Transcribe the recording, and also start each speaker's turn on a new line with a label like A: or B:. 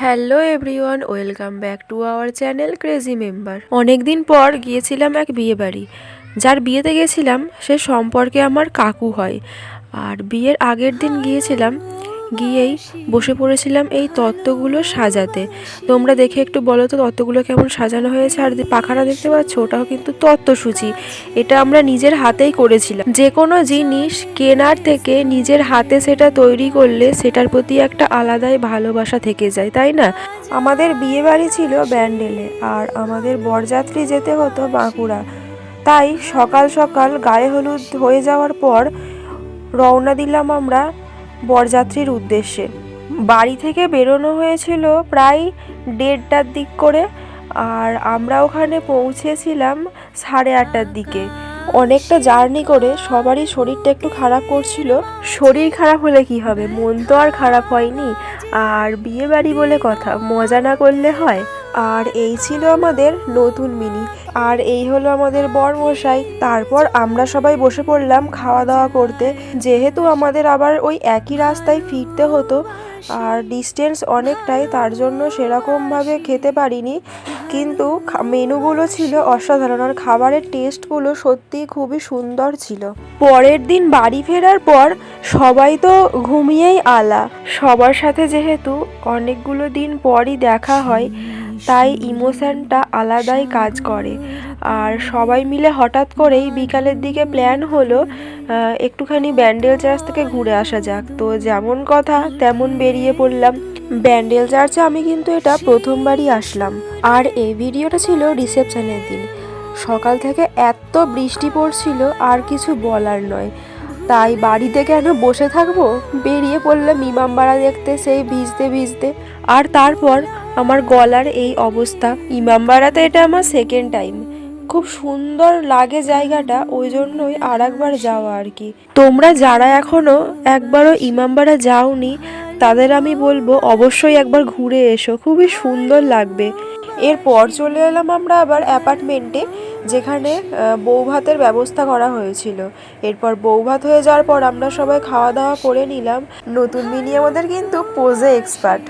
A: Hello everyone, welcome back to our channel crazy member. অনেকদিন পর গিয়েছিলাম এক বিয়ে বাড়ি যার বিয়েতে গেছিলাম, সে সম্পর্কে আমার কাকু হয়। আর বিয়ের আগের দিন গিয়েছিলাম গিয়েই বসে পড়েছিলাম এই তত্ত্বগুলো সাজাতে। তোমরা দেখে একটু বলো তো, তত্ত্বগুলো কেমন সাজানো হয়েছে? আর পাখাটা দেখতে পাচ্ছ? ওটাও কিন্তু তত্ত্বসূচি। এটা আমরা নিজের হাতেই করেছিলাম। যে কোনো জিনিস কেনার থেকে নিজের হাতে সেটা তৈরি করলে সেটার প্রতি একটা আলাদাই ভালোবাসা থেকে যায়, তাই না? আমাদের বিয়ে বাড়ি ছিল ব্যান্ডেলে, আর আমাদের বরযাত্রী যেতে হতো বাঁকুড়া। তাই সকাল সকাল গায়ে হলুদ হয়ে যাওয়ার পর রওনা দিলাম আমরা বরযাত্রীর উদ্দেশ্যে। বাড়ি থেকে বেরোনো হয়েছিল প্রায় দেড়টার দিক করে, আর আমরা ওখানে পৌঁছেছিলাম সাড়ে আটটার দিকে। অনেকটা জার্নি করে সবারই শরীরটা একটু খারাপ করছিল। শরীর খারাপ হলে কি হবে? মন তো আর খারাপ হয়নি। আর বিয়ে বাড়ি বলে কথা, মজা না করলে হয়? আর এই ছিল আমাদের নতুন মিনি। আর এই হলো আমাদের বরমশাই। তারপর আমরা সবাই বসে পড়লাম খাওয়া দাওয়া করতে। যেহেতু আমাদের আবার ওই একই রাস্তায় ফিরতে হতো, আর ডিস্টেন্স অনেকটাই, তার জন্য সেরকমভাবে খেতে পারিনি। কিন্তু মেনুগুলো ছিল অসাধারণ আর খাবারের টেস্টগুলো সত্যি খুবই সুন্দর ছিল। পরের দিন বাড়ি ফেরার পর সবাই তো ঘুমিয়েই আলা। সবার সাথে যেহেতু অনেকগুলো দিন পরই দেখা হয় তাই ইমোশনটা আলাদাই কাজ করে। আর সবাই মিলে হঠাৎ করেই বিকালের দিকে প্ল্যান হলো একটুখানি ব্যান্ডেল চার্চ থেকে ঘুরে আসা যাক। তো যেমন কথা, তেমন বেরিয়ে পড়লাম। ব্যান্ডেল চার্চে আমি কিন্তু এটা প্রথমবারই আসলাম। আর এই ভিডিওটা ছিল রিসেপশনের দিন। সকাল থেকে এত বৃষ্টি পড়ছিল, আর কিছু বলার নয়। তাই বাড়িতে কেন বসে থাকব? বেরিয়ে পড়লাম ইমামবাড়া দেখতে, সেই ভিজতে ভিজতে। আর তারপর আমার গলার এই অবস্থা। ইমামবাড়াতে এটা আমার সেকেন্ড টাইম খুব সুন্দর লাগে জায়গাটা, ওই জন্যই আর একবার যাওয়া আর কি। তোমরা যারা এখনও একবারও ইমামবাড়া যাওনি, তাদের আমি বলব অবশ্যই একবার ঘুরে এসো, খুবই সুন্দর লাগবে। এরপর চলে এলাম আমরা আবার অ্যাপার্টমেন্টে, যেখানে বৌভাতের ব্যবস্থা করা হয়েছিল। এরপর বৌভাত হয়ে যাওয়ার পর আমরা সবাই খাওয়া দাওয়া করে নিলাম। নতুন মিনি আমাদের কিন্তু পোজে এক্সপার্ট